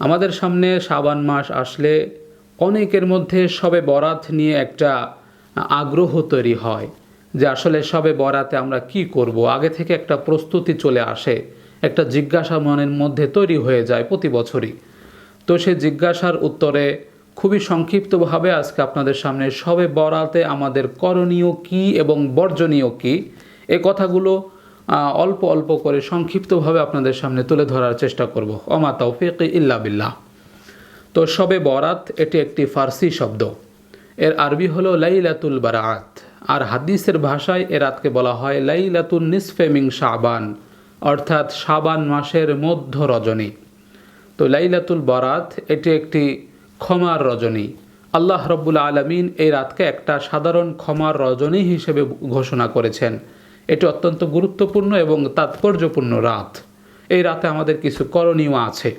আমাদের সামনে শ্রাবণ মাস আসলে অনেকের মধ্যে সবে বরাত নিয়ে একটা আগ্রহ তৈরি হয় যে আসলে সবে বরাতে আমরা কি করব? আগে থেকে একটা প্রস্তুতি চলে আসে, একটা জিজ্ঞাসা মনের মধ্যে তৈরি হয়ে যায় প্রতি বছরই। তো সেই জিজ্ঞাসার উত্তরে খুবই সংক্ষিপ্তভাবে আজকে আপনাদের সামনে সবে বরাতে আমাদের করণীয় কি এবং বর্জনীয় কি? এ কথাগুলো অল্প অল্প করে সংক্ষিপ্তভাবে আপনাদের সামনে তুলে ধরার চেষ্টা করব। অমা তৌফিক ইল্লা বিল্লাহ। তো সবে বরাত, এটি একটি ফার্সি শব্দ। এর আরবি হলো লাইলাতুল বারাত। আর হাদিসের ভাষায় এ রাতকে বলা হয় লাইলাতুল নিসফেমিং শাবান, অর্থাৎ শাবান মাসের মধ্য রজনী। তো লাইলাতুল বরাত, এটি একটি ক্ষমার রজনী। আল্লাহ রব্বুল আলমিন এই রাতকে একটা সাধারণ ক্ষমার রজনী হিসেবে ঘোষণা করেছেন। এটি অত্যন্ত গুরুত্বপূর্ণ এবং তাৎপর্যপূর্ণ রাত। এই রাতে আমাদের কিছু করণীয় আছে।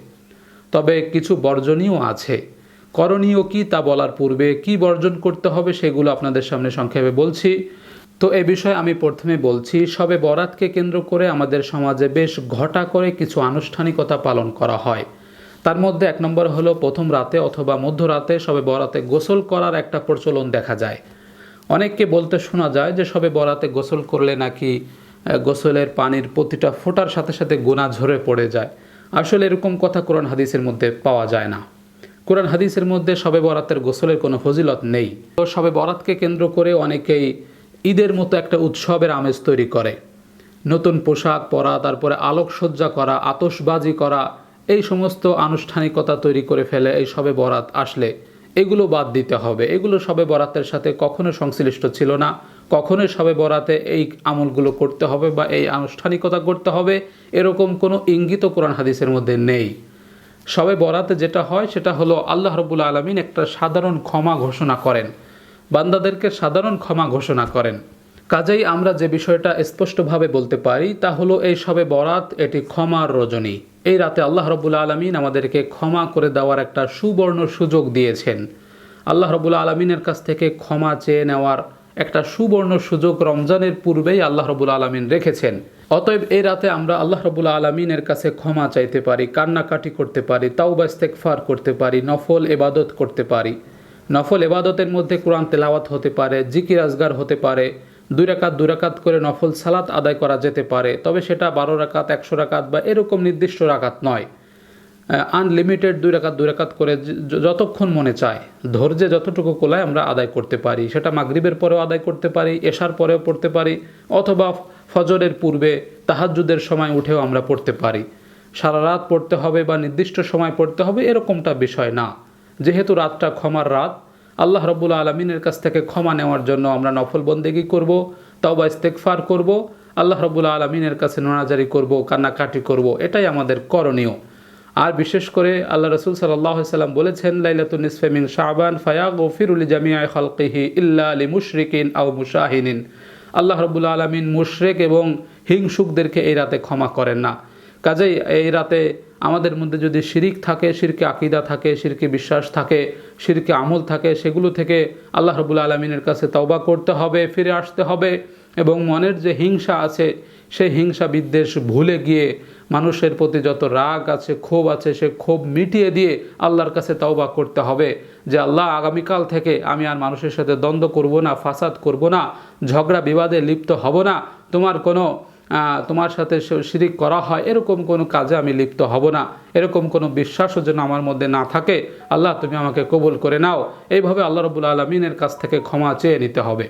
তবে কিছু বর্জনীয় আছে। করণীয় কি তা বলার পূর্বে কি বর্জন করতে হবে সেগুলো আপনাদের সামনে সংক্ষেপে বলছি। তো এ বিষয়ে আমি প্রথমে বলছি, সবে বরাতকে কেন্দ্র করে আমাদের সমাজে বেশ ঘটা করে কিছু আনুষ্ঠানিকতা পালন করা হয়। তার মধ্যে এক নম্বর হলো প্রথম রাতে অথবা মধ্যরাতে সবে বরাতে গোসল করার একটা প্রচলন দেখা যায়। অনেককে বলতে শোনা যায় যে সবে বরাতে গোসল করলে নাকি গোসলের পানির প্রতিটা ফোঁটার সাথে সাথে গুণা ঝরে পড়ে যায়। আসলে এরকম কথা কোরআন হাদিসের মধ্যে পাওয়া যায় না। কোরআন হাদিসের মধ্যে সবে বরাতের গোসলের কোনো ফজিলত নেই। তো সবে বরাতকে কেন্দ্র করে অনেকেই ঈদের মতো একটা উৎসবের আমেজ তৈরি করে। নতুন পোশাক পরা, তারপরে আলোকসজ্জা করা, আতশবাজি করা, এই সমস্ত আনুষ্ঠানিকতা তৈরি করে ফেলে এই সবে বরাত আসলে এগুলো বাদ দিতে হবে। এগুলো সবে বরাতের সাথে কখনো সংশ্লিষ্ট ছিল না। কখনোই সবে বরাতে এই আমলগুলো করতে হবে বা এই আনুষ্ঠানিকতা করতে হবে। এরকম কোনো ইঙ্গিত কোরআন হাদিসের মধ্যে নেই। সবে বরাতে যেটা হয়, সেটা হলো আল্লাহ রবুল আলমিন একটা সাধারণ ক্ষমা ঘোষণা করেন। বান্দাদেরকে সাধারণ ক্ষমা ঘোষণা করেন। কাজেই আমরা যে বিষয়টা স্পষ্টভাবে বলতে পারি, তা হলো এই সবে বরাত এটি ক্ষমার রজনী। এই রাতে আল্লাহ রবুল আলমিন আমাদেরকে ক্ষমা করে দেওয়ার একটা সুবর্ণ সুযোগ দিয়েছেন। আল্লাহ রবুল আলমিনের কাছ থেকে ক্ষমা চেয়ে নেওয়ার একটা সুবর্ণ সুযোগ রমজানের পূর্বেই আল্লাহ রবুল আলমিন রেখেছেন। অতএব এই রাতে আমরা আল্লাহ রবুল আলমিনের কাছে ক্ষমা চাইতে পারি, কান্নাকাটি করতে পারি, তাওবা ইস্তেকফার করতে পারি, নফল এবাদত করতে পারি। নফল এবাদতের মধ্যে কোরআন তেলাওয়াত হতে পারে, জিকির আজগার হতে পারে দুই রাকাত দুই রাকাত করে নফল সালাত আদায় করা যেতে পারে, তবে সেটা বারো রাকাত, একশো রাকাত বা এরকম নির্দিষ্ট রাকাত নয়। আনলিমিটেড দুই রাকাত দুই রাকাত করে যতক্ষণ মনে চায়, ধৈর্যে যতটুকু কোলায় আমরা আদায় করতে পারি। সেটা মাগরিবের পরেও আদায় করতে পারি, এশার পরেও পড়তে পারি, অথবা ফজরের পূর্বে তাহাজ্জুদের সময় উঠেও আমরা পড়তে পারি। সারা রাত পড়তে হবে বা নির্দিষ্ট সময় পড়তে হবে এরকমটা বিষয় না। যেহেতু রাতটা ক্ষমার রাত আল্লাহ রব্বুল আলমিনের কাছ থেকে ক্ষমা নেওয়ার জন্য আমরা নফল বন্দেগি করব তবা ইস্তেকফার করব, আল্লাহ রব্বুল আলমিনের কাছে নোনাজারি করব, কান্নাকাটি করব, এটাই আমাদের করণীয়। আর বিশেষ করে আল্লাহ রসুল সাল্লাহ সাল্লাম বলেছেন লাইলাতুল নিসফেমিন শাহবান ও ফিরুল জামিয়া খালকিহি ইল্লা আলী মুশরিকিন আউ মুশাহিনিন। আল্লাহ রব্বুল আলমিন মুশরেক এবং হিংসুকদেরকে এই রাতে ক্ষমা করেন না। কাজেই এই রাতে আমাদের মধ্যে যদি শিরিক থাকে, শিরকে আকিদা থাকে, শিরকে বিশ্বাস থাকে, শিরকে আমল থাকে, সেগুলো থেকে আল্লাহ রবুল আলমিনের কাছে তওবা করতে হবে, ফিরে আসতে হবে এবং মনের যে হিংসা আছে, সেই হিংসা বিদ্বেষ ভুলে গিয়ে মানুষের প্রতি যত রাগ আছে, ক্ষোভ আছে, সে ক্ষোভ মিটিয়ে দিয়ে আল্লাহর কাছে তওবা করতে হবে যে, আল্লাহ, আগামীকাল থেকে আমি আর মানুষের সাথে দ্বন্দ্ব করব না, ফাসাদ করব না, ঝগড়া বিবাদে লিপ্ত হব না। তোমার কোনো তোমার সাথে শিরিক করা হয়, এরকম কোনো কাজে আমি লিপ্ত হব না। এরকম কোনো বিশ্বাসও যেন আমার মধ্যে না থাকে, আল্লাহ তুমি আমাকে কবুল করে নাও। এইভাবে আল্লাহ রবুল আলমিনের কাছ থেকে ক্ষমা চেয়ে নিতে হবে।